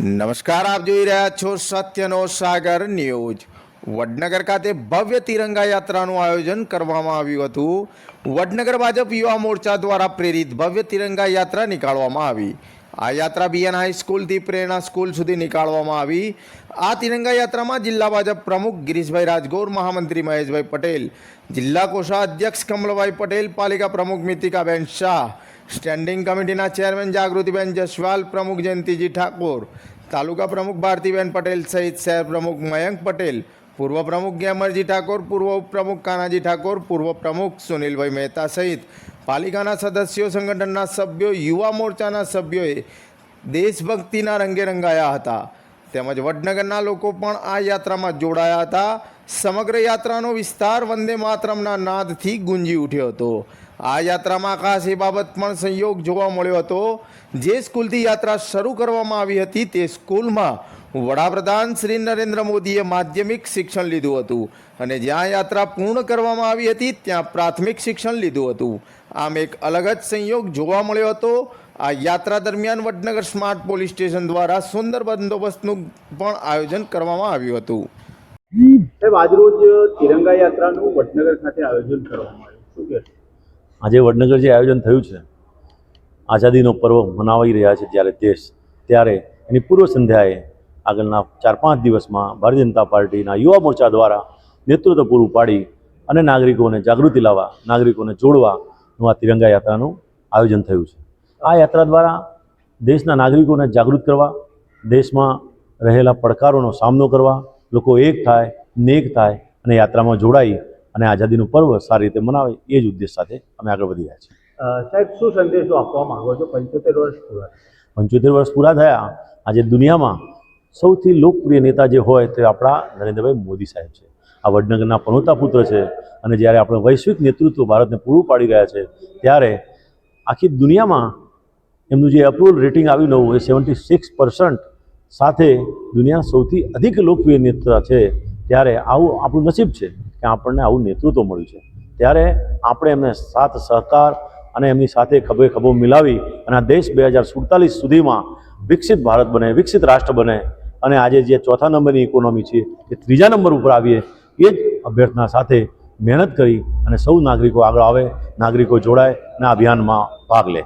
નમસ્કાર, આપ જોઈ રહ્યા છો સત્યનો સાગર ન્યૂઝ. વડનગર ખાતે ભવ્ય તિરંગા યાત્રાનું આયોજન કરવામાં આવ્યું હતું. વડનગર ભાજપ યુવા મોરચા દ્વારા પ્રેરિત ભવ્ય તિરંગા યાત્રા નીકાળવામાં આવી. આ યાત્રા બીએન હાઈસ્કૂલથી પ્રેરણા સ્કૂલ સુધી નીકાળવામાં આવી. આ તિરંગા યાત્રામાં જિલ્લા ભાજપ પ્રમુખ ગિરીશભાઈ રાજગોર, મહામંત્રી મહેશભાઈ પટેલ, જિલ્લા કોષાધ્યક્ષ કમલભાઈ પટેલ, પાલિકા પ્રમુખ મિતિકાબેન શાહ, સ્ટેન્ડિંગ કમિટીના ચેરમેન જાગૃતિબેન જસવાલ, પ્રમુખ જયંતિજી ઠાકોર તાલુકા પ્રમુખ ભારતીબેન પટેલ સહિત શહેર પ્રમુખ મયંક પટેલ, પૂર્વ પ્રમુખ ગેમરજી ઠાકોર, પૂર્વ ઉપપ્રમુખ કાનાજી ઠાકોર, પૂર્વ પ્રમુખ સુનિલભાઈ મહેતા સહિત પાલિકાના સદસ્યો, સંગઠનના સભ્યો, યુવા મોરચાના સભ્યોએ દેશભક્તિના રંગે રંગાયા હતા. તેમજ વડનગરના લોકો પણ આ યાત્રામાં જોડાયા હતા. સમગ્ર યાત્રાનો વિસ્તાર વંદે માતરમના નાદથી ગુંજી ઉઠ્યો હતો. આ યાત્રામાં ખાસ એ બાબત પણ સંયોગ જોવા મળ્યો હતો. જે સ્કૂલથી યાત્રા શરૂ કરવામાં આવી હતી તે સ્કૂલમાં વડાપ્રધાન શ્રી નરેન્દ્ર મોદીએ માધ્યમિક શિક્ષણ લીધું હતું અને જ્યાં યાત્રા પૂર્ણ કરવામાં આવી હતી ત્યાં પ્રાથમિક શિક્ષણ લીધું હતું. આમ એક અલગ જ સંયોગ જોવા મળ્યો હતો. આ યાત્રા દરમિયાન વડનગર સ્માર્ટ પોલીસ સ્ટેશન દ્વારા સુંદર બંદોબસ્તનું પણ આયોજન કરવામાં આવ્યું હતું. સાહેબ આજરોજ તિરંગા યાત્રાનું વડનગર ખાતે આયોજન કરવામાં આવ્યું. શું આજે વડનગર જે આયોજન થયું છે, આઝાદીનો પર્વ મનાવી રહ્યા છે જ્યારે દેશ, ત્યારે એની પૂર્વ સંધ્યાએ આગળના ચાર પાંચ દિવસમાં ભારતીય જનતા પાર્ટીના યુવા મોરચા દ્વારા નેતૃત્વ પૂરું પાડી અને નાગરિકોને જાગૃતિ લાવવા, નાગરિકોને જોડવાનું આ તિરંગા યાત્રાનું આયોજન થયું છે. આ યાત્રા દ્વારા દેશના નાગરિકોને જાગૃત કરવા, દેશમાં રહેલા પડકારોનો સામનો કરવા, લોકો એક થાય નેક થાય અને યાત્રામાં જોડાઈ અને આઝાદીનું પર્વ સારી રીતે મનાવે એ જ ઉદ્દેશ સાથે અમે આગળ વધી રહ્યા છીએ. સાહેબ શું સંદેશો આપવા માંગો છો? પંચોતેર વર્ષ પૂરા પંચોતેર વર્ષ પૂરા થયા. આજે દુનિયામાં સૌથી લોકપ્રિય નેતા જે હોય તે આપણા નરેન્દ્રભાઈ મોદી સાહેબ છે. આ વડનગરના પનોતા પુત્ર છે અને જ્યારે આપણે વૈશ્વિક નેતૃત્વ ભારતને પૂરું પાડી રહ્યા છે ત્યારે આખી દુનિયામાં એમનું જે અપ્રુવલ રેટિંગ આવ્યું નવું એ સેવન્ટી સિક્સ પર્સન્ટ સાથે દુનિયાના સૌથી અધિક લોકપ્રિય નેતા છે. ત્યારે આવું આપણું નસીબ છે કે આપણને આવું નેતૃત્વ મળ્યું છે. ત્યારે આપણે એમને સાથ સહકાર અને એમની સાથે ખભે ખભો મિલાવી અને આ દેશ બે હજાર સુડતાલીસ સુધીમાં વિકસિત ભારત બને, વિકસિત રાષ્ટ્ર બને અને આજે જે ચોથા નંબરની ઇકોનોમી છે એ ત્રીજા નંબર ઉપર આવીએ, એ જ અભ્યર્થના સાથે મહેનત કરી અને સૌ નાગરિકો આગળ આવે, નાગરિકો જોડાય અને આ અભિયાનમાં ભાગ લે.